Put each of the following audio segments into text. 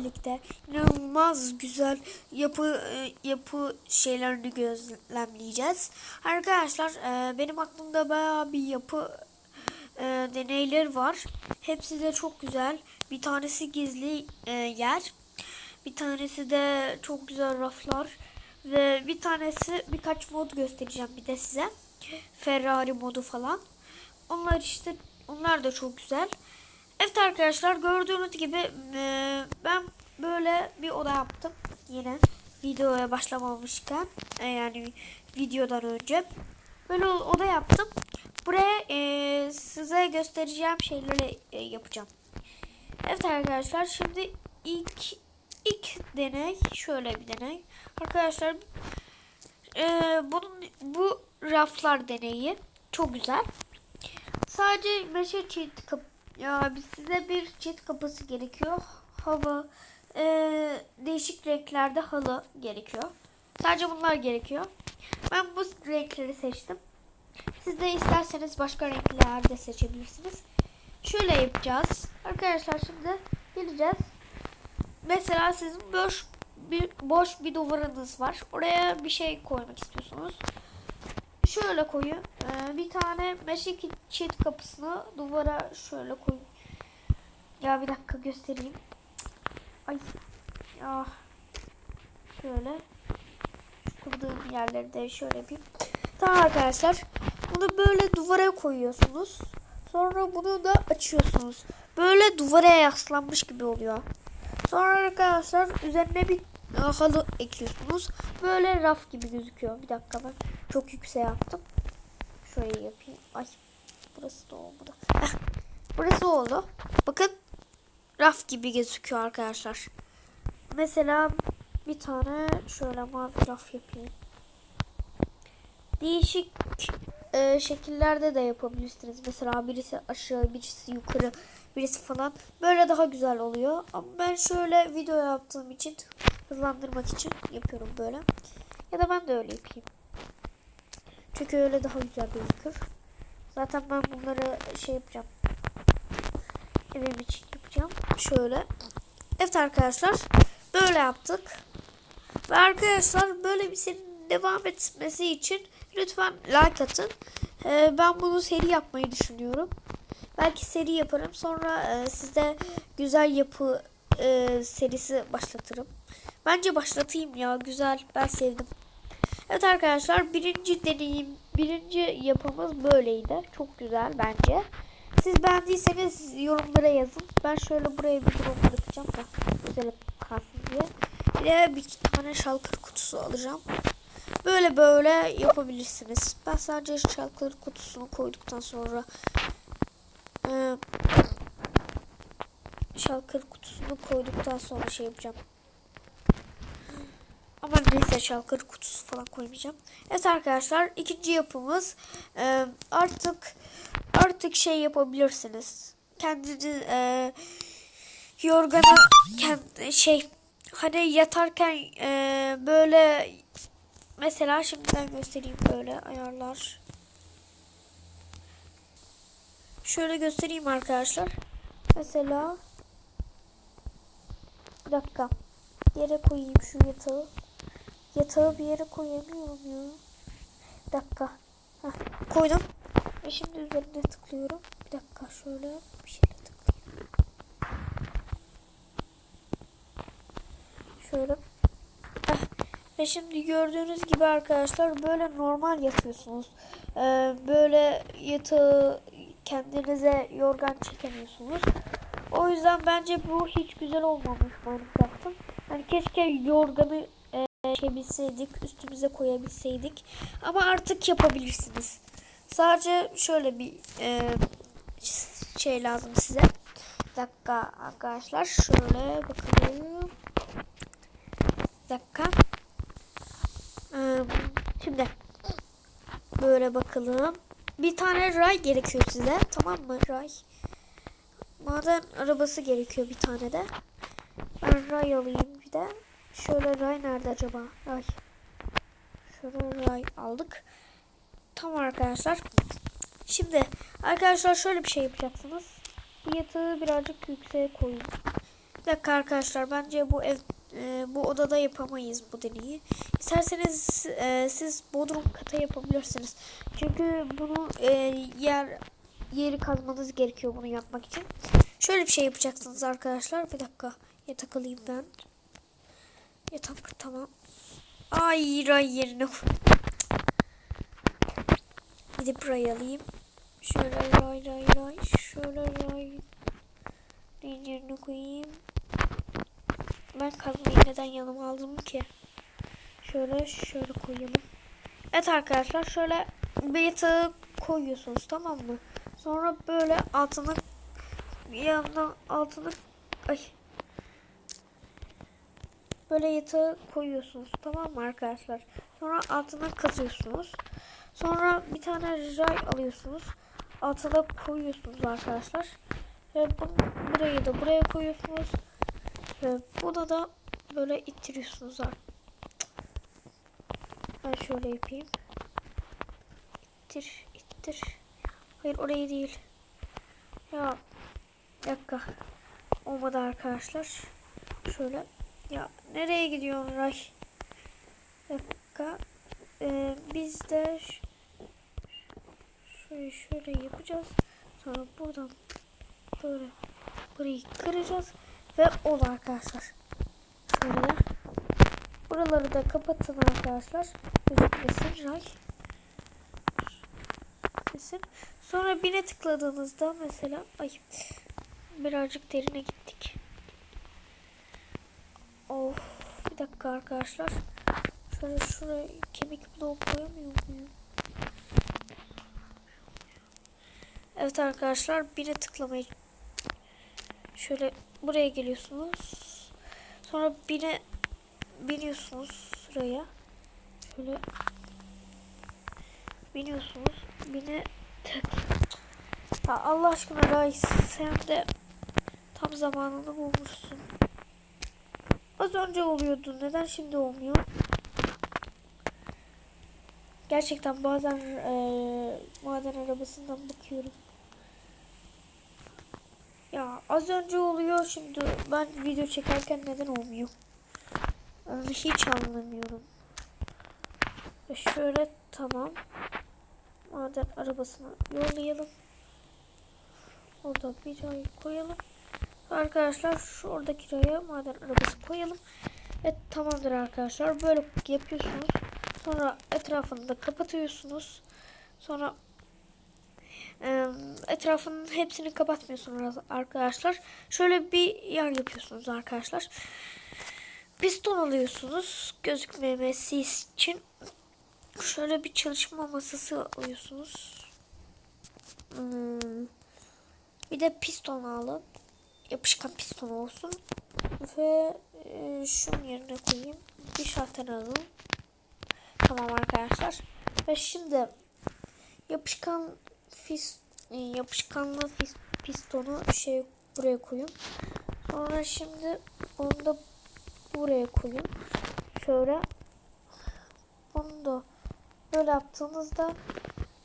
birlikte inanılmaz güzel yapı e, yapı şeylerini gözlemleyeceğiz. Arkadaşlar e, benim aklımda bayağı bir yapı e, deneyler var. Hepsi de çok güzel. Bir tanesi gizli yer. Bir tanesi de çok güzel raflar. Ve bir tanesi birkaç mod göstereceğim bir de size. Ferrari modu falan. Onlar işte onlar da çok güzel. Evet arkadaşlar gördüğünüz gibi e, ben böyle bir oda yaptım. Yine videoya başlamamışken e, yani videodan önce. Böyle oda yaptım. Buraya e, size göstereceğim şeyleri yapacağım. Evet arkadaşlar şimdi ilk ilk deney şöyle bir deney. Arkadaşlar bunun bu raflar deneyi çok güzel. Sadece meşe kapı ya biz size bir çift kapısı gerekiyor. Hava e, değişik renklerde halı gerekiyor. Sadece bunlar gerekiyor. Ben bu renkleri seçtim. Siz de isterseniz başka renkler de seçebilirsiniz. Şöyle yapacağız. Arkadaşlar şimdi geleceğiz. Mesela sizin boş bir boş bir duvarınız var. Oraya bir şey koymak istiyorsunuz. Şöyle koyun. Ee, bir tane meşe çift kapısını duvara şöyle koyun. Ya bir dakika göstereyim. Ay. Ya. Şöyle. Şu kırdığım yerleri de şöyle yapayım. Tamam arkadaşlar. Bunu böyle duvara koyuyorsunuz. Sonra bunu da açıyorsunuz. Böyle duvara yaslanmış gibi oluyor. Sonra arkadaşlar üzerine bir halı ekliyorsunuz. Böyle raf gibi gözüküyor. Bir dakika ben çok yüksek yaptım. Şöyle yapayım. Ay burası da olmadı. Heh, burası oldu. Bakın raf gibi gözüküyor arkadaşlar. Mesela bir tane şöyle mavi raf yapayım. Değişik e, şekillerde de yapabilirsiniz. Mesela birisi aşağı, birisi yukarı, birisi falan. Böyle daha güzel oluyor. Ama ben şöyle video yaptığım için hızlandırmak için yapıyorum böyle. Ya da ben de öyle yapayım. Çünkü öyle daha güzel gözükür. Zaten ben bunları şey yapacağım. Evim için yapacağım. Şöyle. Evet arkadaşlar. Böyle yaptık. Ve arkadaşlar böyle bir serinin devam etmesi için lütfen like atın. Ee, ben bunu seri yapmayı düşünüyorum. Belki seri yaparım. Sonra e, size güzel yapı e, serisi başlatırım. Bence başlatayım ya. Güzel. Ben sevdim. Evet arkadaşlar birinci deneyim, birinci yapımız böyleydi. Çok güzel bence. Siz beğendiyseniz yorumlara yazın. Ben şöyle buraya bir drone bırakacağım da güzel kalsın diye. Bir de bir tane şalkır kutusu alacağım. Böyle böyle yapabilirsiniz. Ben sadece şalkır kutusunu koyduktan sonra e, şalkır kutusunu koyduktan sonra şey yapacağım. Ama neyse şalkır kutusu falan koymayacağım. Evet arkadaşlar ikinci yapımız e, artık artık şey yapabilirsiniz. Kendiniz e, yorgana kendi şey hani yatarken e, böyle mesela şimdiden göstereyim böyle ayarlar. Şöyle göstereyim arkadaşlar. Mesela bir dakika. Yere koyayım şu yatağı. Yatağı bir yere koyamıyorum ya. Bir dakika. Heh, koydum. Ve şimdi üzerine tıklıyorum. Bir dakika şöyle bir şeyle tıklayayım. Şöyle. Heh. Ve şimdi gördüğünüz gibi arkadaşlar böyle normal yatıyorsunuz. Ee, böyle yatağı kendinize yorgan çekemiyorsunuz. O yüzden bence bu hiç güzel olmamış Minecraft'ın. Hani keşke yorganı çekebilseydik, üstümüze koyabilseydik. Ama artık yapabilirsiniz. Sadece şöyle bir e, şey lazım size. Bir dakika arkadaşlar. Şöyle bakalım. Bir dakika. Ee, şimdi böyle bakalım. Bir tane ray gerekiyor size. Tamam mı ray? Maden arabası gerekiyor bir tane de. Ben ray alayım bir de. Şöyle ray nerede acaba? Ray. Şöyle ray aldık. Tamam arkadaşlar. Şimdi arkadaşlar şöyle bir şey yapacaksınız. Bu yatağı birazcık yükseğe koyun. Bir dakika arkadaşlar bence bu ev e, bu odada yapamayız bu deneyi. İsterseniz e, siz bodrum kata yapabilirsiniz. Çünkü bunu e, yer yeri kazmanız gerekiyor bunu yapmak için. Şöyle bir şey yapacaksınız arkadaşlar. Bir dakika yatak alayım ben. Yatak tamam. Ay ray yerine koy. Gidip ray alayım. Şöyle ray ray ray. Şöyle ray. Yerine koyayım. Ben kazmayı neden yanıma aldım ki? Şöyle şöyle koyalım. Evet arkadaşlar şöyle bir yatağı koyuyorsunuz tamam mı? Sonra böyle altını yandan altını ay böyle yatağı koyuyorsunuz tamam mı arkadaşlar? Sonra altına kazıyorsunuz. Sonra bir tane ray alıyorsunuz. Altına koyuyorsunuz arkadaşlar. Ve bunu burayı da buraya koyuyorsunuz. Ve bunu da böyle ittiriyorsunuz artık. Ben şöyle yapayım. İttir, ittir. Hayır orayı değil. Ya dakika. Olmadı arkadaşlar. Şöyle. Ya nereye gidiyorsun Ray? Dakika. Ee, biz de şöyle şöyle yapacağız. Sonra buradan böyle burayı kıracağız. Ve ol arkadaşlar. Şöyle. Buraları da kapatın arkadaşlar. Gözükmesin Ray. Gözükmesin. Sonra bine tıkladığınızda mesela ay birazcık derine gittik. Of bir dakika arkadaşlar. Şöyle şuraya kemik bloğu koyamıyor muyum? Evet arkadaşlar bine tıklamayı şöyle buraya geliyorsunuz. Sonra bine biniyorsunuz şuraya. Şöyle biniyorsunuz. Bine tık. Allah aşkına Ray sen de tam zamanını bulmuşsun. Az önce oluyordu. Neden şimdi olmuyor? Gerçekten bazen eee maden arabasından bakıyorum. Ya az önce oluyor şimdi ben video çekerken neden olmuyor? Onu hiç anlamıyorum. Ve şöyle tamam. Maden arabasını yollayalım. Orada bir rayı koyalım. Arkadaşlar şu oradaki raya maden arabası koyalım. Evet tamamdır arkadaşlar. Böyle yapıyorsunuz. Sonra etrafını da kapatıyorsunuz. Sonra etrafının hepsini kapatmıyorsunuz arkadaşlar. Şöyle bir yer yapıyorsunuz arkadaşlar. Piston alıyorsunuz gözükmemesi için. Şöyle bir çalışma masası alıyorsunuz. Hmm. Bir de piston alın. Yapışkan piston olsun. Ve e, şunun yerine koyayım. Bir şalter alalım. Tamam arkadaşlar. Ve şimdi yapışkan fis, e, yapışkanlı fis, pistonu şey buraya koyun. Sonra şimdi onu da buraya koyun. Şöyle onu da böyle yaptığınızda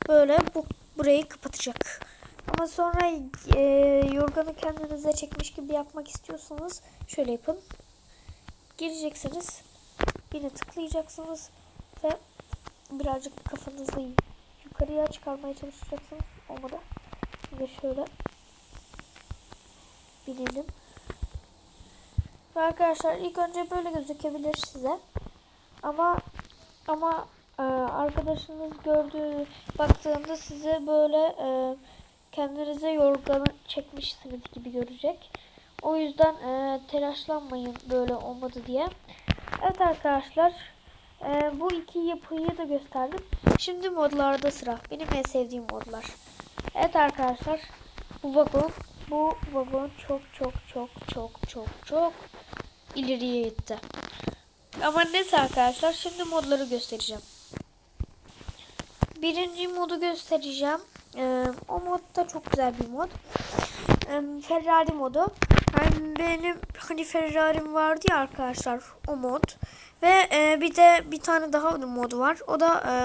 böyle bu burayı kapatacak. Ama sonra e, yorganı kendinize çekmiş gibi yapmak istiyorsanız şöyle yapın. Gireceksiniz. Yine tıklayacaksınız ve birazcık kafanızı yukarıya çıkarmaya çalışacaksınız. Olmadı. Ve şöyle binelim. Ve arkadaşlar ilk önce böyle gözükebilir size. Ama ama e, arkadaşınız gördüğü baktığında size böyle e, kendinize yorganı çekmişsiniz gibi görecek. O yüzden e, telaşlanmayın böyle olmadı diye. Evet arkadaşlar e, bu iki yapıyı da gösterdim. Şimdi modlarda sıra. Benim en sevdiğim modlar. Evet arkadaşlar bu vagon bu vagon çok çok çok çok çok çok ileriye gitti. Ama neyse arkadaşlar şimdi modları göstereceğim. Birinci modu göstereceğim. Ee, o mod da çok güzel bir mod. Ee, Ferrari modu. Yani benim hani Ferrari'm vardı ya arkadaşlar o mod. Ve e, bir de bir tane daha mod var. O da e,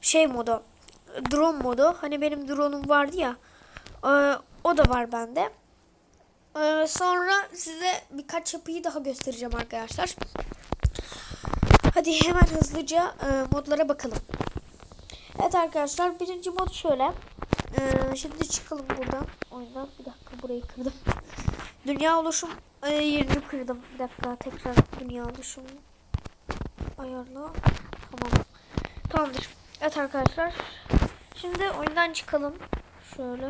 şey modu. Drone modu. Hani benim drone'um vardı ya. E, o da var bende. Ee, sonra size birkaç yapıyı daha göstereceğim arkadaşlar. Hadi hemen hızlıca e, modlara bakalım. Evet arkadaşlar birinci mod şöyle. Ee, şimdi çıkalım buradan. Oyundan bir dakika burayı kırdım. Dünya oluşum e, yerini kırdım. Bir dakika tekrar dünya oluşum ayarla. Tamam. Tamamdır. Evet arkadaşlar. Şimdi oyundan çıkalım. Şöyle.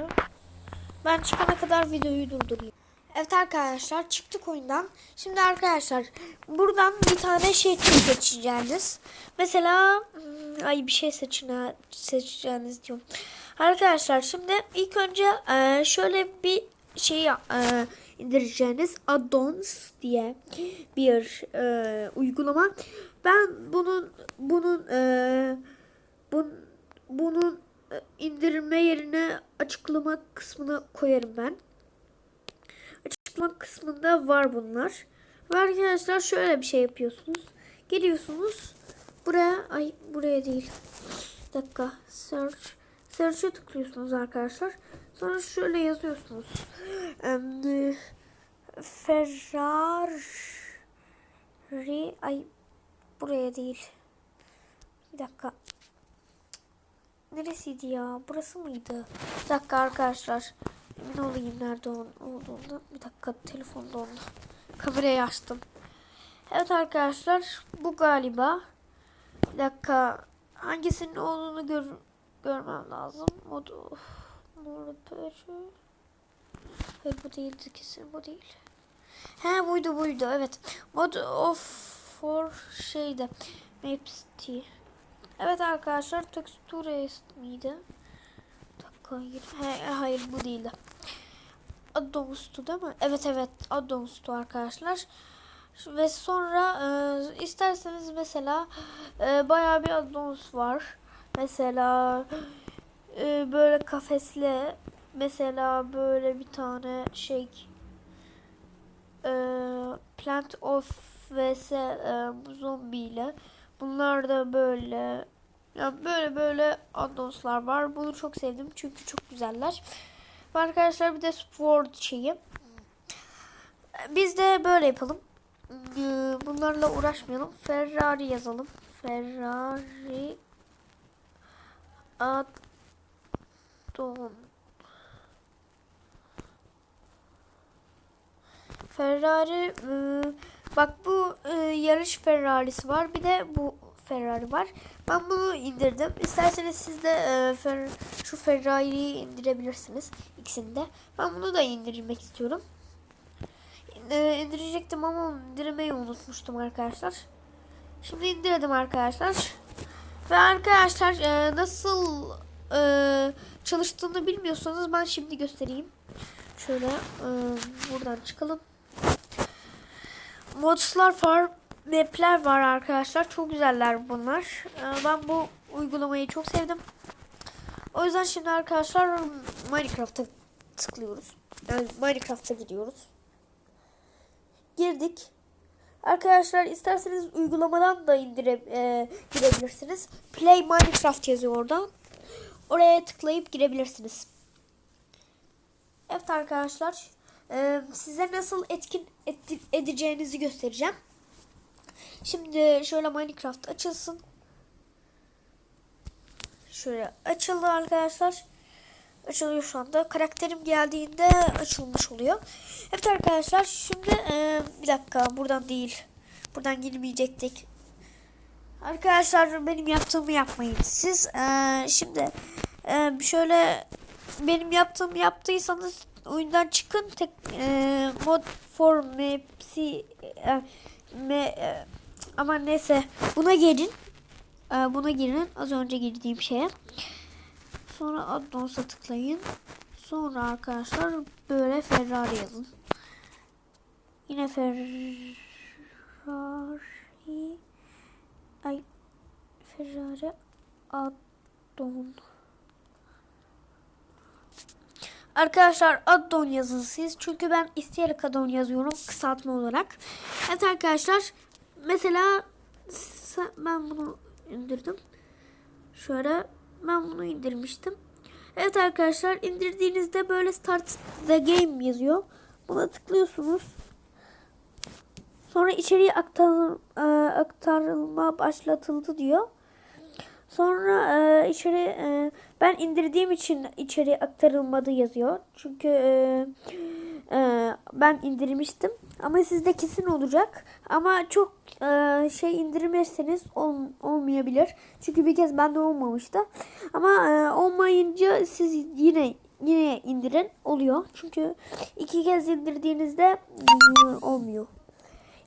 Ben çıkana kadar videoyu durdurayım. Evet arkadaşlar çıktık oyundan. Şimdi arkadaşlar buradan bir tane şey seçeceğiniz. Mesela hmm, ay bir şey seçin seçeceğiniz diyorum. Arkadaşlar şimdi ilk önce e, şöyle bir şey e, indireceğiniz addons diye bir e, uygulama. Ben bunun bunun e, bun, bunun e, indirme yerine açıklama kısmına koyarım ben. Açıklama kısmında var bunlar. Ve arkadaşlar şöyle bir şey yapıyorsunuz. Geliyorsunuz buraya ay buraya değil. Bir dakika search search'e tıklıyorsunuz arkadaşlar. Sonra şöyle yazıyorsunuz. Um, Ferrari ay buraya değil. Bir dakika. Neresiydi ya? Burası mıydı? Bir dakika arkadaşlar. Emin olayım nerede olduğunu. Bir dakika telefonda oldu. Kamerayı açtım. Evet arkadaşlar bu galiba. Bir dakika hangisinin olduğunu gör, görmem lazım. Mod of Hayır bu değildi kesin bu değil. He buydu buydu evet. Mod of for şeyde Maps T. Evet arkadaşlar texture miydi? Hayır. He, hayır bu değildi. Addons'tu değil mi? Evet evet Addons'tu arkadaşlar. Ve sonra e, isterseniz mesela e, bayağı bir addons var. Mesela e, böyle kafesle mesela böyle bir tane şey e, Plant of vs e, zombi ile bunlar da böyle yani böyle böyle addonslar var. Bunu çok sevdim çünkü çok güzeller. Ve arkadaşlar bir de Sword şeyi. Biz de böyle yapalım. Ee, bunlarla uğraşmayalım. Ferrari yazalım. Ferrari addon Ferrari e, bak bu e, yarış Ferrari'si var. Bir de bu Ferrari var. Ben bunu indirdim. İsterseniz siz de e, fer, şu Ferrari'yi indirebilirsiniz. İkisini de. Ben bunu da indirmek istiyorum. E, indirecektim ama indirmeyi unutmuştum arkadaşlar. Şimdi indirdim arkadaşlar. Ve arkadaşlar e, nasıl e, çalıştığını bilmiyorsanız ben şimdi göstereyim. Şöyle e, buradan çıkalım. Modslar var mapler var arkadaşlar. Çok güzeller bunlar. Ee, ben bu uygulamayı çok sevdim. O yüzden şimdi arkadaşlar Minecraft'a tıklıyoruz. Yani Minecraft'a gidiyoruz. Girdik. Arkadaşlar isterseniz uygulamadan da indire e, girebilirsiniz. Play Minecraft yazıyor oradan. Oraya tıklayıp girebilirsiniz. Evet arkadaşlar. E, size nasıl etkin edeceğinizi göstereceğim. Şimdi şöyle Minecraft açılsın. Şöyle açıldı arkadaşlar. Açılıyor şu anda. Karakterim geldiğinde açılmış oluyor. Evet arkadaşlar şimdi e, bir dakika buradan değil. Buradan girmeyecektik. Arkadaşlar benim yaptığımı yapmayın. Siz e, şimdi e, şöyle benim yaptığımı yaptıysanız oyundan çıkın. Tek e, mod for mapsi e, me, e, ama neyse buna girin. Ee, buna girin. Az önce girdiğim şeye. Sonra addons'a tıklayın. Sonra arkadaşlar böyle Ferrari yazın. Yine Ferrari ay Ferrari addon Arkadaşlar addon yazın siz. Çünkü ben isteyerek addon yazıyorum kısaltma olarak. Evet arkadaşlar Mesela ben bunu indirdim. Şöyle ben bunu indirmiştim. Evet arkadaşlar indirdiğinizde böyle start the game yazıyor. Buna tıklıyorsunuz. Sonra içeriye e, aktarılma başlatıldı diyor. Sonra e, içeri e, ben indirdiğim için içeri aktarılmadı yazıyor. Çünkü e, e, ben indirmiştim. Ama sizde kesin olacak. Ama çok e, şey indirmezseniz ol, olmayabilir. Çünkü bir kez bende olmamıştı. Ama e, olmayınca siz yine yine indirin oluyor. Çünkü iki kez indirdiğinizde e, olmuyor.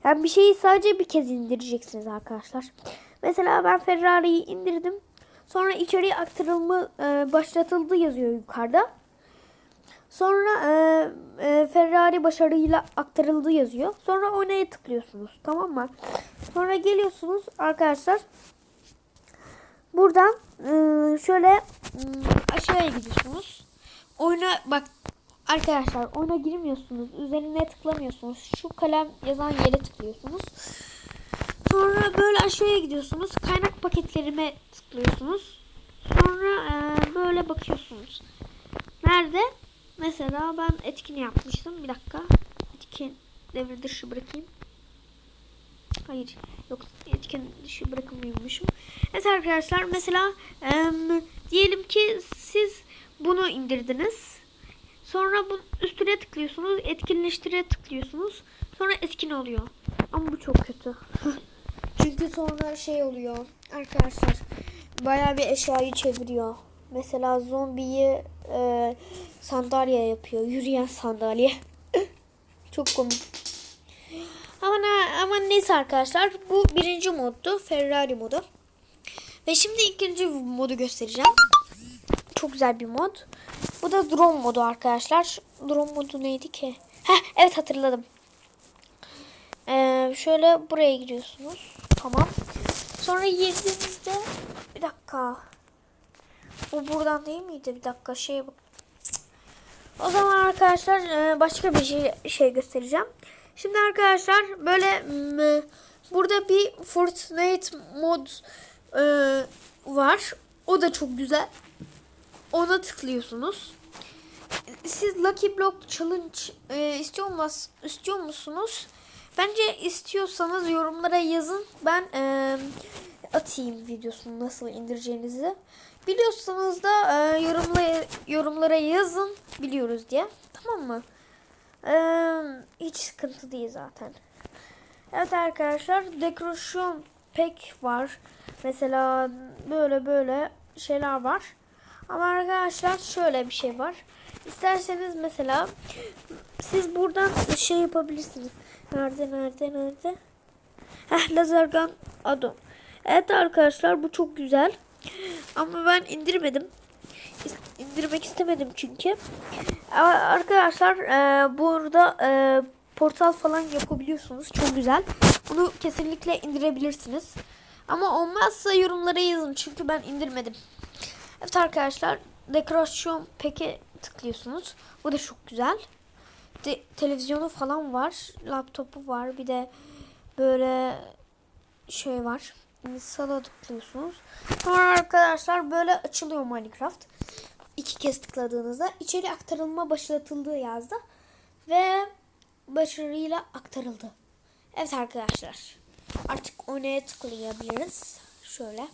Yani bir şeyi sadece bir kez indireceksiniz arkadaşlar. Mesela ben Ferrari'yi indirdim. Sonra içeriye aktarılma e, başlatıldı yazıyor yukarıda. Sonra e, e, Ferrari başarıyla aktarıldı yazıyor. Sonra oynaya tıklıyorsunuz. Tamam mı? Sonra geliyorsunuz arkadaşlar. Buradan e, şöyle m, aşağıya gidiyorsunuz. Oyuna bak arkadaşlar oyuna girmiyorsunuz. Üzerine tıklamıyorsunuz. Şu kalem yazan yere tıklıyorsunuz. Sonra böyle aşağıya gidiyorsunuz. Kaynak paketlerime tıklıyorsunuz. Sonra e, böyle bakıyorsunuz. Nerede? Mesela ben etkin yapmıştım. Bir dakika. Etkin devre dışı bırakayım. Hayır. Yok etkin dışı bırakılmıyormuşum. Evet arkadaşlar mesela e, diyelim ki siz bunu indirdiniz. Sonra bu üstüne tıklıyorsunuz. Etkinleştire tıklıyorsunuz. Sonra etkin oluyor. Ama bu çok kötü. Çünkü sonra şey oluyor arkadaşlar bayağı bir eşyayı çeviriyor. Mesela zombiyi e, sandalye yapıyor. Yürüyen sandalye. Çok komik. Ama, ama neyse arkadaşlar bu birinci moddu. Ferrari modu. Ve şimdi ikinci modu göstereceğim. Çok güzel bir mod. Bu da drone modu arkadaşlar. Drone modu neydi ki? Heh, evet hatırladım. Ee, şöyle buraya giriyorsunuz. Tamam. Sonra girdiğinizde bir dakika. Bu buradan değil miydi? Bir dakika şey bak. O zaman arkadaşlar e, başka bir şey, şey göstereceğim. Şimdi arkadaşlar böyle burada bir Fortnite mod e, var. O da çok güzel. Ona tıklıyorsunuz. Siz Lucky Block Challenge e, istiyor, musunuz? istiyor musunuz? Bence istiyorsanız yorumlara yazın. Ben atayım videosunu nasıl indireceğinizi. Biliyorsanız da e, yorumlara, yorumlara yazın biliyoruz diye. Tamam mı? E, hiç sıkıntı değil zaten. Evet arkadaşlar dekorasyon pek var. Mesela böyle böyle şeyler var. Ama arkadaşlar şöyle bir şey var. İsterseniz mesela siz buradan şey yapabilirsiniz. Nerede nerede nerede? Heh lazer gun addon. Evet arkadaşlar bu çok güzel. Ama ben indirmedim. İndirmek istemedim çünkü. Arkadaşlar e, burada e, portal falan yapabiliyorsunuz. Çok güzel. Bunu kesinlikle indirebilirsiniz. Ama olmazsa yorumlara yazın. Çünkü ben indirmedim. Evet arkadaşlar. Dekorasyon peki tıklıyorsunuz. Bu da çok güzel. De, televizyonu falan var. Laptopu var. Bir de böyle şey var. Install'a tıklıyorsunuz. Sonra arkadaşlar böyle açılıyor Minecraft. İki kez tıkladığınızda içeri aktarılma başlatıldığı yazdı. Ve başarıyla aktarıldı. Evet arkadaşlar. Artık oynaya tıklayabiliriz. Şöyle.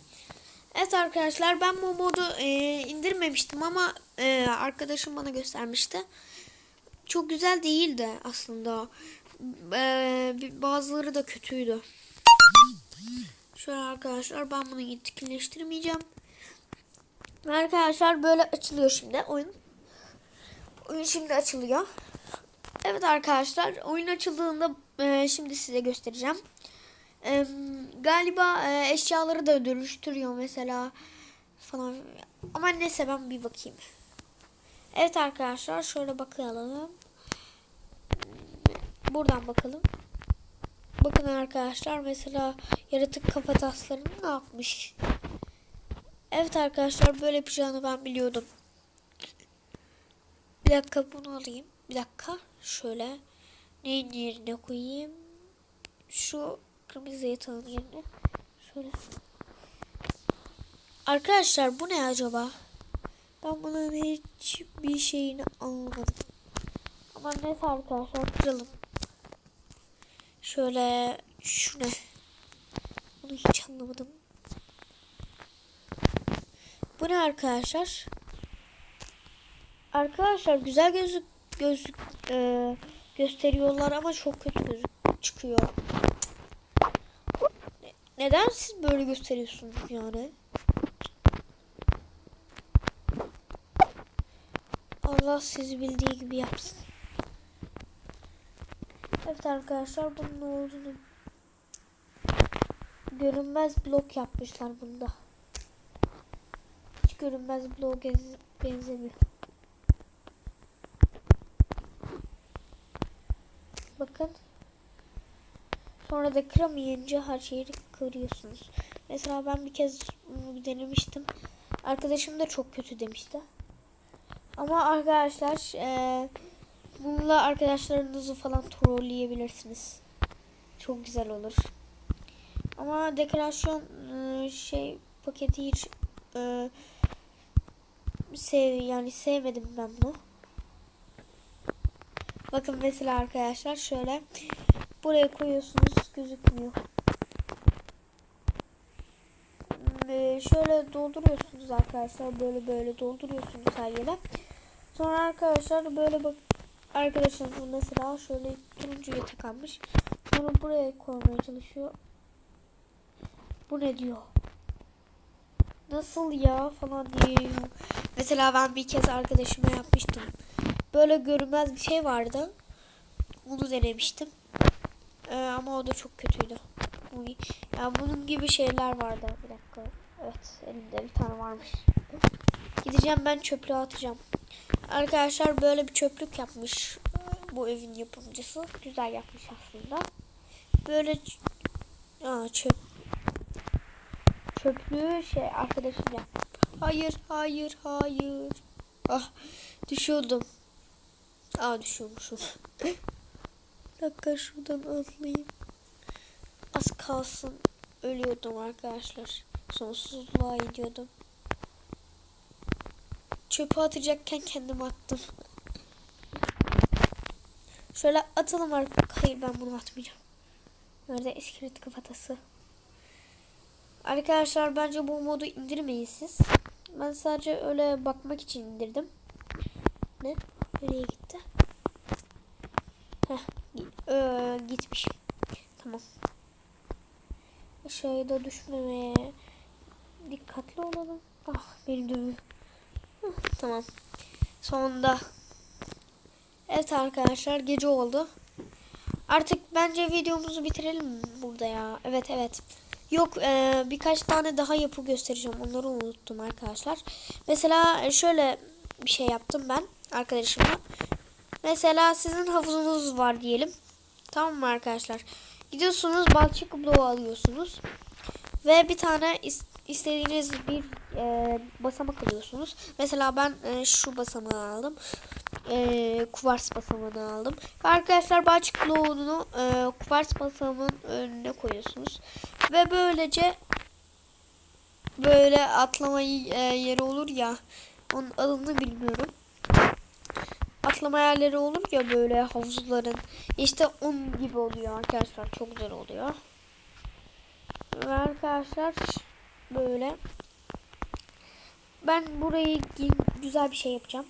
Evet arkadaşlar ben bu modu e, indirmemiştim ama e, arkadaşım bana göstermişti. Çok güzel değildi aslında. E, bazıları da kötüydü. Şöyle arkadaşlar ben bunu etkinleştirmeyeceğim. Ve Arkadaşlar böyle açılıyor şimdi oyun. Oyun şimdi açılıyor. Evet arkadaşlar oyun açıldığında e, şimdi size göstereceğim. E, galiba e, eşyaları da dönüştürüyor mesela falan. Ama neyse ben bir bakayım. Evet arkadaşlar şöyle bakalım. Buradan bakalım. Bakın arkadaşlar mesela yaratık kafa taslarını ne yapmış? Evet arkadaşlar böyle yapacağını ben biliyordum. Bir dakika bunu alayım. Bir dakika. Şöyle. Neyin yerine koyayım? Şu kırmızı yatağın yerine. Şöyle. Arkadaşlar bu ne acaba? Ben bunun hiçbir şeyini anlamadım. Ama neyse arkadaşlar kıralım. Şöyle şu ne? Bunu hiç anlamadım. Bu ne arkadaşlar? Arkadaşlar güzel gözük gözük e, gösteriyorlar ama çok kötü gözük çıkıyor. Ne- Neden siz böyle gösteriyorsunuz yani? Allah sizi bildiği gibi yapsın. Evet arkadaşlar bunun ne olduğunu görünmez blok yapmışlar bunda. Hiç görünmez gez- benzemiyor. Bakın. Sonra da kıramayınca her şeyi kırıyorsunuz. Mesela ben bir kez denemiştim. Arkadaşım da çok kötü demişti. Ama arkadaşlar eee bununla arkadaşlarınızı falan trolleyebilirsiniz. Çok güzel olur. Ama dekorasyon eee, şey paketi hiç eee, sev yani sevmedim ben bunu. Bakın mesela arkadaşlar şöyle buraya koyuyorsunuz gözükmüyor. Ee, şöyle dolduruyorsunuz arkadaşlar böyle böyle dolduruyorsunuz her yere. Sonra arkadaşlar böyle bak arkadaşınız mesela şöyle turuncuya takanmış. Sonra buraya koymaya çalışıyor. Bu ne diyor? Nasıl ya falan diyor. Mesela ben bir kez arkadaşıma yapmıştım. Böyle görünmez bir şey vardı. Onu denemiştim. Ee, ama o da çok kötüydü. Bu- Yani bunun gibi şeyler vardı. Bir dakika. Evet elimde bir tane varmış. Gideceğim ben çöplüğe atacağım. Arkadaşlar böyle bir çöplük yapmış bu evin yapımcısı. Güzel yapmış aslında. Böyle Aa, çöp çöplüğü şey arkadaşım yaptı. Hayır, hayır, hayır. Ah, düşüyordum. Aa düşüyormuşum. Bir dakika şuradan atlayayım. Az kalsın ölüyordum arkadaşlar. Sonsuzluğa gidiyordum. Çöpe atacakken kendimi attım. Şöyle atalım artık. Hayır ben bunu atmayacağım. Nerede iskelet kafatası? Arkadaşlar bence bu modu indirmeyin siz. Ben sadece öyle bakmak için indirdim. Ne? Nereye gitti? Heh, ee, gitmiş. Tamam. Aşağıya düşmemeye dikkatli olalım. Ah benim de Tamam. Sonunda. Evet arkadaşlar gece oldu. Artık bence videomuzu bitirelim burada ya. Evet evet. Yok e, birkaç tane daha yapı göstereceğim. Onları unuttum arkadaşlar. Mesela şöyle bir şey yaptım ben arkadaşıma. Mesela sizin havuzunuz var diyelim. Tamam mı arkadaşlar? Gidiyorsunuz balçık bloğu alıyorsunuz. Ve bir tane is- istediğiniz bir e, basamak alıyorsunuz. Mesela ben e, şu basamağı aldım. E, kuvars basamağını aldım. Arkadaşlar balçık bloğunu e, kuvars basamağının önüne koyuyorsunuz. Ve böylece böyle atlama e, yeri olur ya. Onun adını bilmiyorum. Atlama yerleri olur ya böyle havuzların. İşte onun gibi oluyor arkadaşlar. Çok güzel oluyor. Ve arkadaşlar böyle ben burayı güzel bir şey yapacağım.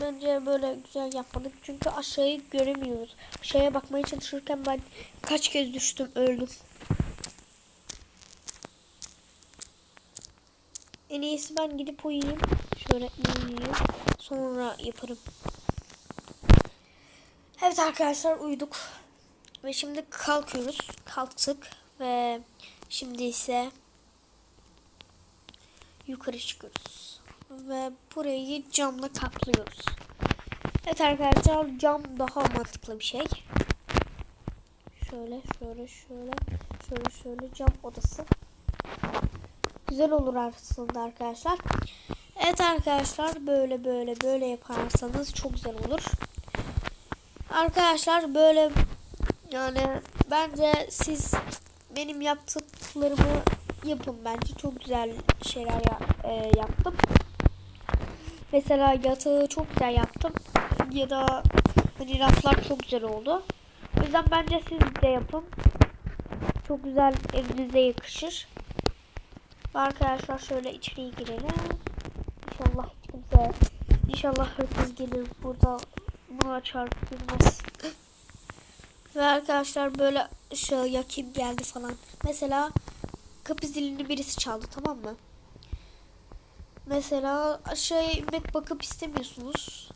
Bence böyle güzel yapmadık. Çünkü aşağıyı göremiyoruz. Aşağıya bakmaya çalışırken ben kaç kez düştüm öldüm. En iyisi ben gidip uyuyayım. Şöyle uyuyayım. Sonra yaparım. Evet arkadaşlar uyuduk. Ve şimdi kalkıyoruz. Kalktık. Ve şimdi ise yukarı çıkıyoruz. Ve burayı camla kaplıyoruz. Evet arkadaşlar cam daha mantıklı bir şey. Şöyle şöyle şöyle şöyle şöyle cam odası. Güzel olur aslında arkadaşlar. Evet arkadaşlar böyle böyle böyle yaparsanız çok güzel olur. Arkadaşlar böyle yani bence siz benim yaptıklarımı yapın bence çok güzel şeyler ya- e, yaptım. Mesela yatağı çok güzel yaptım. ya da hani raflar çok güzel oldu. O yüzden bence siz de yapın. Çok güzel evinize yakışır. Arkadaşlar şöyle içeriye girelim. İnşallah hiç kimse İnşallah hırsız gelir burada bunu açar girmez. Ve arkadaşlar böyle şey ya kim geldi falan. Mesela kapı zilini birisi çaldı tamam mı? Mesela aşağıya inmek bakıp istemiyorsunuz.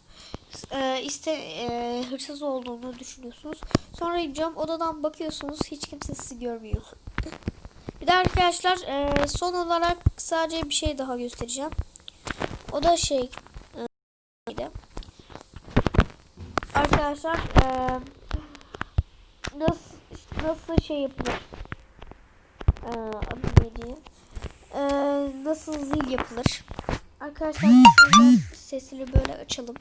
Ee, iste e, hırsız olduğunu düşünüyorsunuz. Sonra ineceğim odadan bakıyorsunuz hiç kimse sizi görmüyor. Bir de arkadaşlar e, son olarak sadece bir şey daha göstereceğim. O da şey e, arkadaşlar e, nasıl nasıl şey yapılır? E, adı? E, nasıl zil yapılır? Arkadaşlar sesini böyle açalım.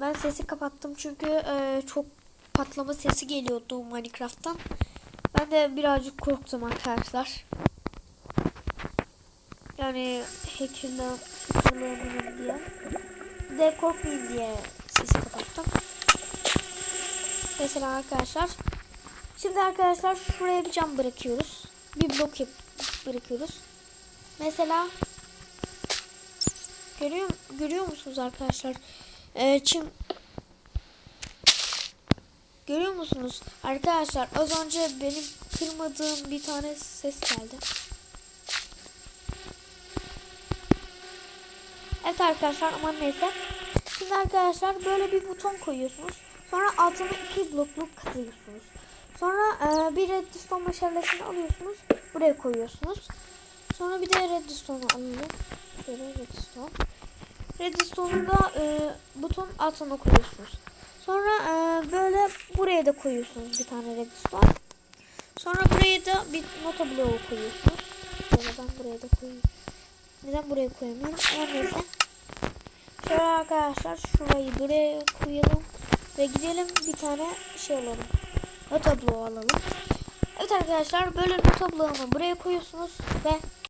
Ben sesi kapattım çünkü e, çok patlama sesi geliyordu Minecraft'tan. Ben de birazcık korktum arkadaşlar. Yani hacker'la hackerlayabilirim diye. De korkmayayım diye sesi kapattım. Mesela arkadaşlar. Şimdi arkadaşlar şuraya bir cam bırakıyoruz. Bir blok yap bırakıyoruz. Mesela görüyor görüyor musunuz arkadaşlar? Ee, çim Görüyor musunuz? Arkadaşlar az önce benim kırmadığım bir tane ses geldi. Evet arkadaşlar aman neyse. Şimdi arkadaşlar böyle bir buton koyuyorsunuz. Sonra altına iki blokluk kazıyorsunuz. Sonra e, bir redstone meşalesini alıyorsunuz. Buraya koyuyorsunuz. Sonra bir de redstone'u. Şöyle redstone. Redstone'u da e, buton altına koyuyorsunuz. Sonra e, böyle buraya da koyuyorsunuz bir tane redstone. Sonra buraya da bir nota bloğu koyuyorsunuz. Böyle ben buraya da koyayım. Neden buraya koyamıyorum? Ama neyse. Şöyle arkadaşlar şurayı buraya koyalım. Ve gidelim bir tane şey alalım. Nota bloğu alalım. Evet arkadaşlar böyle nota bloğunu buraya koyuyorsunuz ve